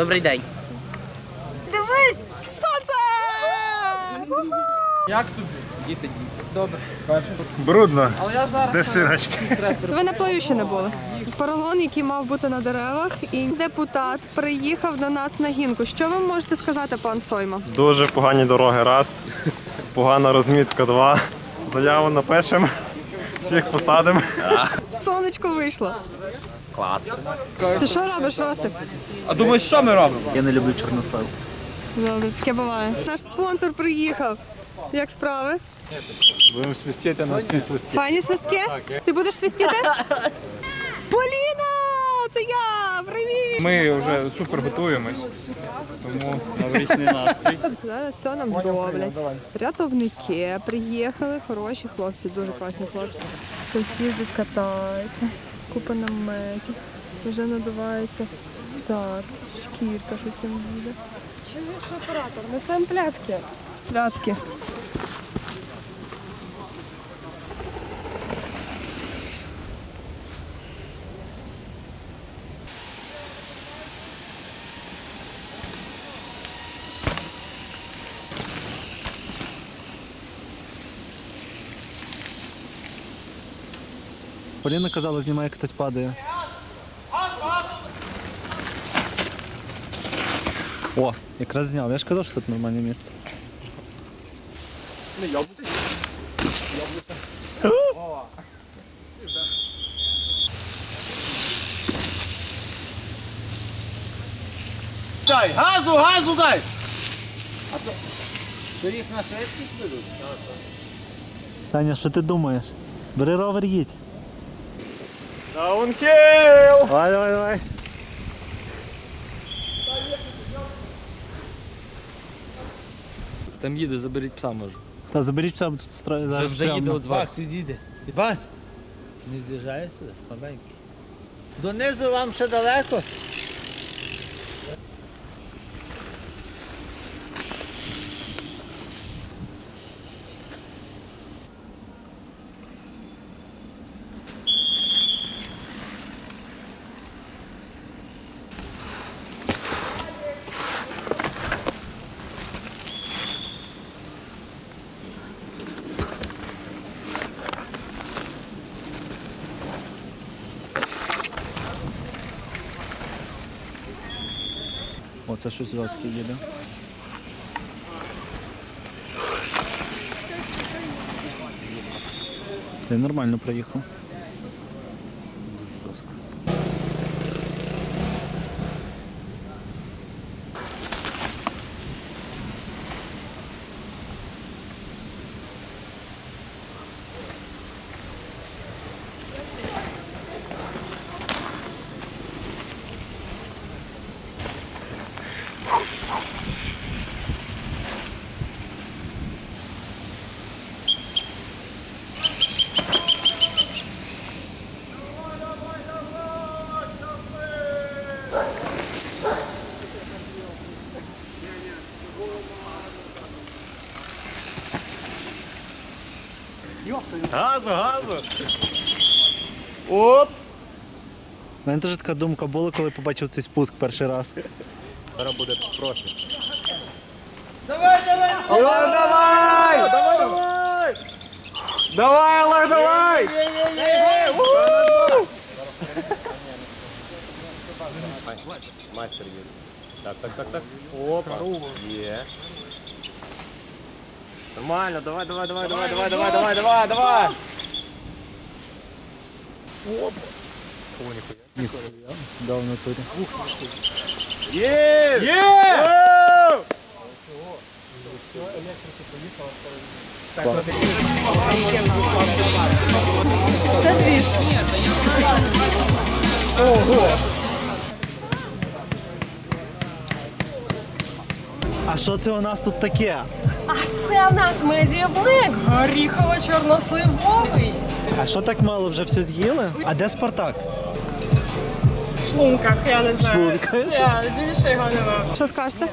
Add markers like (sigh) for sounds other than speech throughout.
Добрий день. Дивись! Сонце! Як тобі? Діти, діти. Добре. Брудно. Але я зараз. Де всі рачки? Ви на плаві ще не були. Поролон, який мав бути на деревах, і депутат приїхав до нас на гінку. Що ви можете сказати, пан Сойма? Дуже погані дороги. Раз. Погана розмітка. Два. Заяву напишемо. Всіх посадимо. Сонечко вийшло. Клас. Ти що робиш, Ростик? А думаєш, що ми робимо? Я не люблю чорнослив. Добре, таке буває. Наш спонсор приїхав. Як справи? Будемо свистіти на всі свистки. Файні свистки? Ти будеш свистіти? Поліна! Це я! Привіт! Ми вже супер готуємось. Тому новорічний настрій. Зараз все нам зроблять. Рятовники приїхали, хороші хлопці, дуже класні хлопці. Хтось їздить, катається, купа наметів, вже надувається старт, шкірка, щось там буде. Чоловік оператор, несемо пляцки. Пляцки. Поліна казала, знімає, як хтось падає. О, якраз зняв. Я ж казав, що тут нормальне місце. Дай, газу, газу дай! А то. То їх на швидкість ведуть? Таня, що ти думаєш? Бери ровер їдь. Даунхіл! Давай, давай, давай. Там їде, заберіть пса може. Та заберіть пса, бо тут строє Вже, зараз. вже їде от зверху. відійде. І бас. Не з'їжджає сюди, слабенький. Донизу вам ще далеко? О, це щось жорстке їде. Ти нормально проїхав. Газу, газу! Оп! У мене теж така думка була, коли побачив цей спуск перший раз. Зараз буде профі. Давай, давай! Давай, давай! Давай, Олег, давай! Майстер їде. Так, так, так, так. Опа. Є. Нормально, давай, давай, давай, давай, давай, давай, давай, давай, давай. Опа! О, нихуя. Нихуя. Да, в натуре. Ух, нихуя. Еее! Еее! Це двіж. Ого! Що це у нас тут таке? А це в нас медіаблик, горіхово-чорносливовий. А що так мало вже все з'їли? А де Спартак? В шлунках, я не знаю. Шлунках? Все, більше його нема. Що скажете?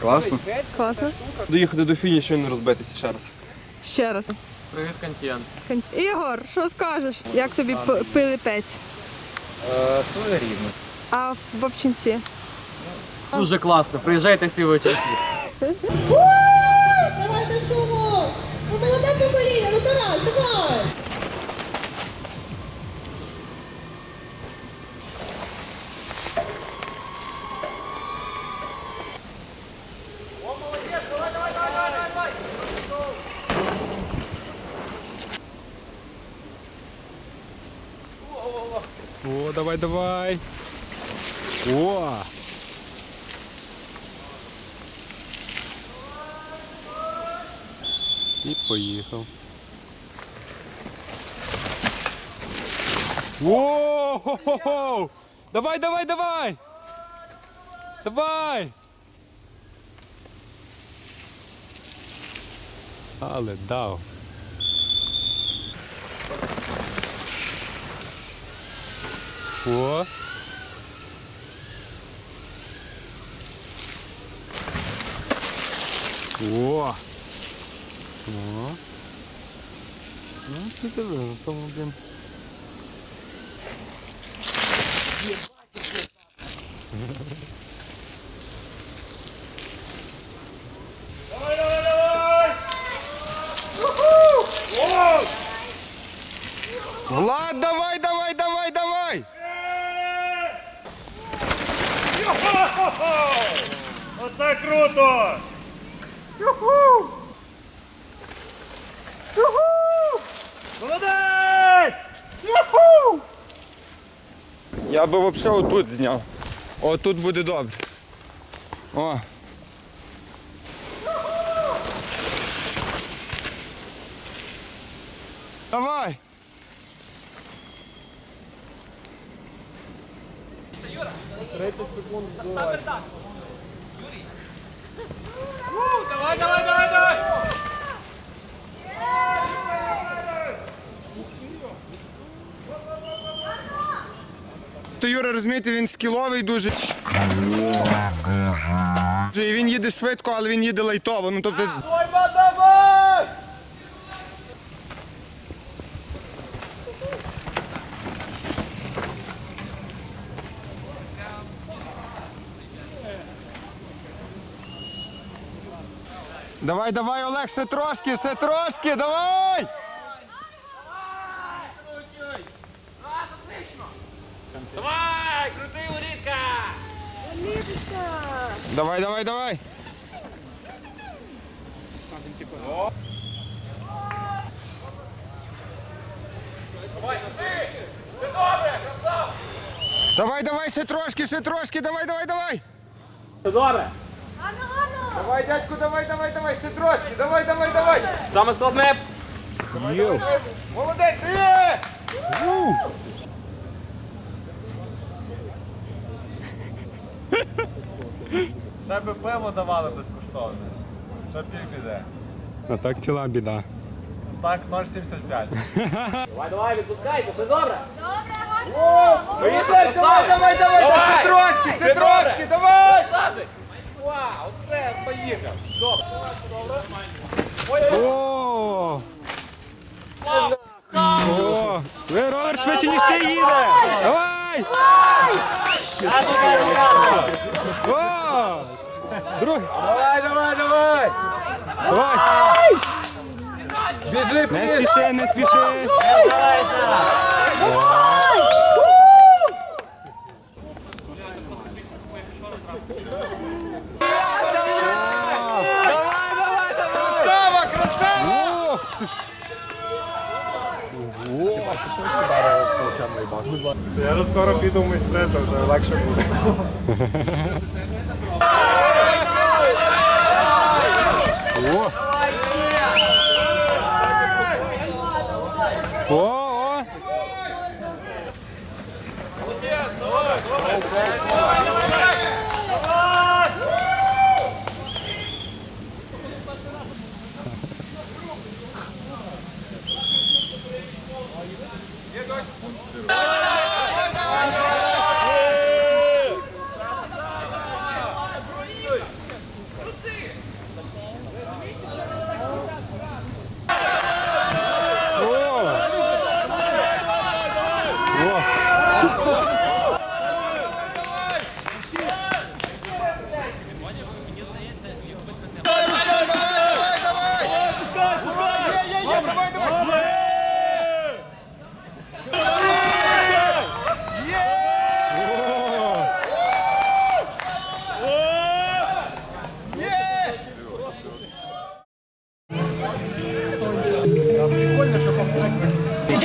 Класно. Класно. Доїхати до фінішу і не розбитися ще раз. Ще раз. Привіт, контент. Кон- Ігор, що скажеш? Як тобі п- пилипець? Своє рівно. А в Вовчинці? Дуже класно, приїжджайте всі в участь. Давайте шуму! Ну, молоде покоління, ну Тарас, давай! О, давай, давай. О! І поїхав. О! Давай, давай, давай! Давай! Але дав. О! О! О! Ну, ти диви, на тому, блін. Влад, давай, давай, давай, давай! Оце круто! Молодець! Я би взагалі отут зняв. Отут буде добре. О. Давай! Давай, давай, давай, давай! То Юра, розумієте, він скіловий дуже. І він їде швидко, але він їде лайтово. Ну тобто. Давай, давай, Олег, все трошки, все трошки, давай! Давай, крути улітка! Давай, давай, давай. Давай, давай, ще трошки, ще трошки, давай, давай, давай. Все добре? Давай, дядьку, давай, давай, давай, ще трошки, давай, давай, давай. Саме складне. Молодець, є! Ще би пиво давали безкоштовне. Що пів піде. А так ціла біда. Так, 0,75. (laughs) Давай, давай, відпускайся, все добре? Добре, Молодець, давай, давай, давай, та ще трошки, ще трошки, давай! Вау, оце поїхав. Добре. О! О! Ви ровер швидше, ніж ти їде! Давай! О! Другий! Давай, давай, давай! Давай! Біжи, Не спіши, не спіши! Красава, красава! Я скоро піду в майстри, то вже легше буде.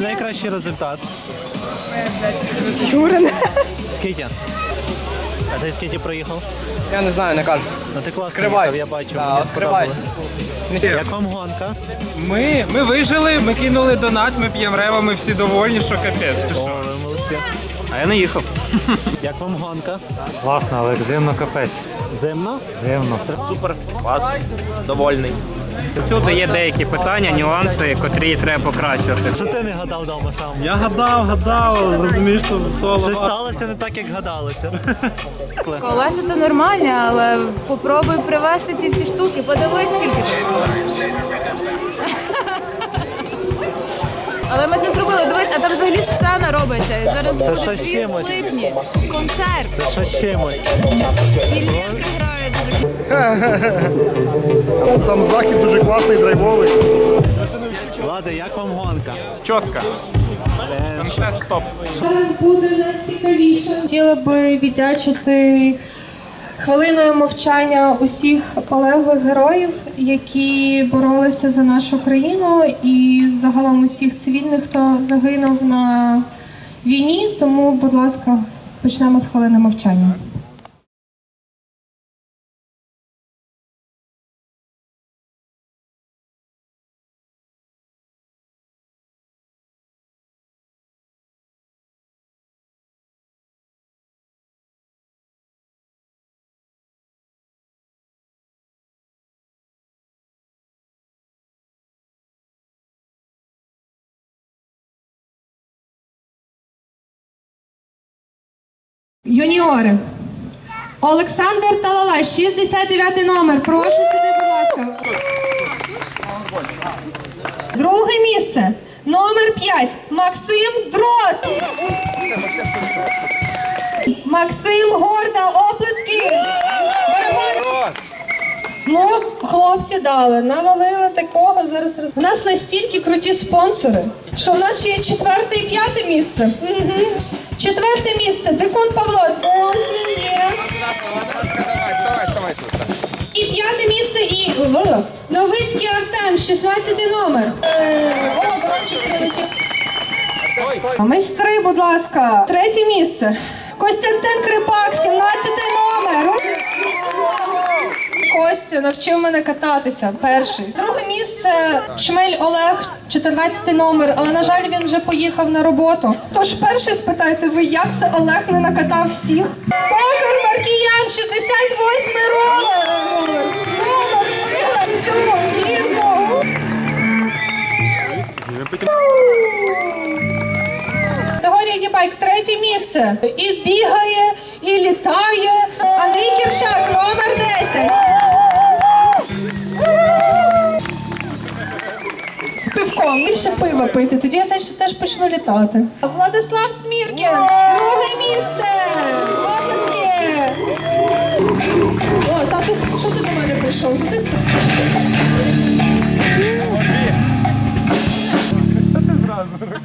Найкращий результат? Чурин. Скільки? А ти скільки проїхав? Я не знаю, не кажу. Ну ти класно Скривай. їхав, я бачу. Да, мені скривай. сподобалось. Як вам гонка? Ми, ми вижили, ми кинули донат, ми п'ємо рева, ми всі довольні, що капець. Ти О, що? ви молодці. А я не їхав. (laughs) Як вам гонка? Класно, але зимно капець. Зимно? Зимно. Супер, клас, довольний. Всюди є деякі питання, нюанси, котрі треба покращувати. Що ти не гадав вдома сам? Я гадав, гадав, розумієш, що соло. сталося не так, як гадалося. (laughs) Колеса то нормальні, але попробуй привезти ці всі штуки. Подивись, скільки тут. (laughs) Але ми це зробили. Дивись, а там взагалі сцена робиться. І Зараз буде щось дві чимось. липні. Концерт. Це щось чимось. Грає дуже Сам захід дуже класний, драйвовий. Влада, як вам гонка? Чітко. Стоп. Зараз буде найцікавіше. Хотіла би віддячити хвилиною мовчання усіх полеглих героїв, які боролися за нашу країну, і загалом усіх цивільних, хто загинув на війні. Тому, будь ласка, почнемо з хвилини мовчання. Юніори. Олександр Талалай, 69 номер. Прошу сюди, будь ласка. Друге місце. Номер 5. Максим Дрозд. Максим Горда, оплески. Ну, хлопці дали, навалили такого зараз. У нас настільки круті спонсори, що в нас ще є четверте і п'яте місце. Угу. Четверте місце. Дикун Павло. Ось він є. І п'яте місце і Новицький Артем, 16 номер. О, дрончик прилетів. Майстри, будь ласка. Третє місце. Костянтин Крипак, 17 номер. Костя навчив мене кататися. Перший. Друге місце Шмель Олег, 14 номер, але на жаль, він вже поїхав на роботу. Тож перше спитайте ви, як це Олег не накатав всіх? Токар Маркіян, 68 номер. Номер, виграв цю гірку. Дібайк, третє місце. І бігає, і літає. Андрій Кіршак, номер 10. З пивком. Більше пива пити, тоді я теж, теж почну літати. Владислав Сміркін, друге місце. Облески. О, тату, що ти до мене прийшов? Ти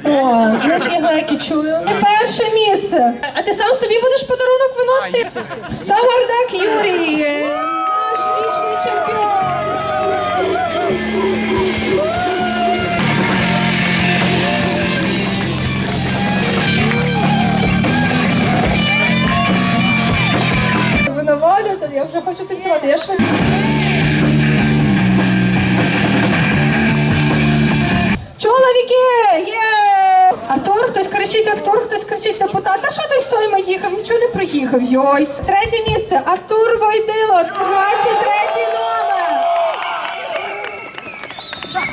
О, з них глеки чую. І перше місце. А ти сам собі будеш подарунок виносити? Савардак Юрій, наш вічний чемпіон. Я вже хочу танцювати. Я ж той Сойма їхав? Нічого не приїхав. Йой. Третє місце. Артур Войдило, 23 номер.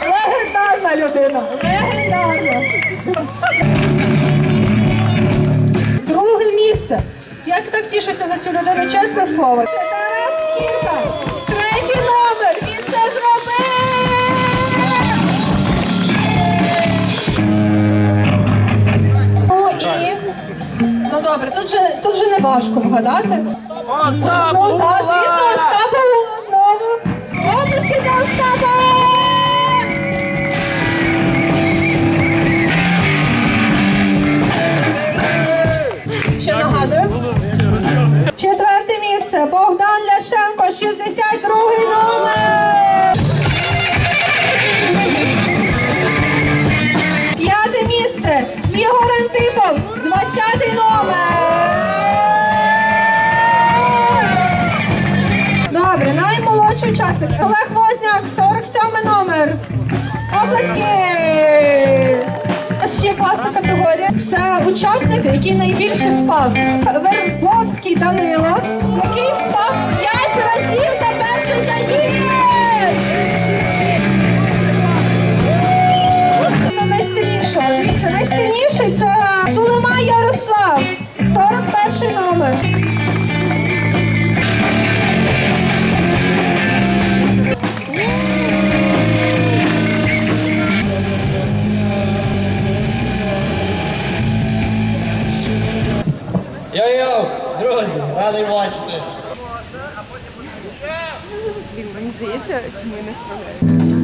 Легендарна людина. Легендарна. Друге місце. Я так тішуся за цю людину, чесне слово. Тарас Шкірка. Добре, тут же, тут же не важко вгадати. Остап! Ну так, звісно, Остапа Гула знову. Оплески для Остапа! Ще нагадую. Четверте місце. Богдан Ляшенко, 62 номер. Учасник, який найбільше впав. Вербовський Данило, який впав радий бачити. Він мені здається, чи ми не справляємося.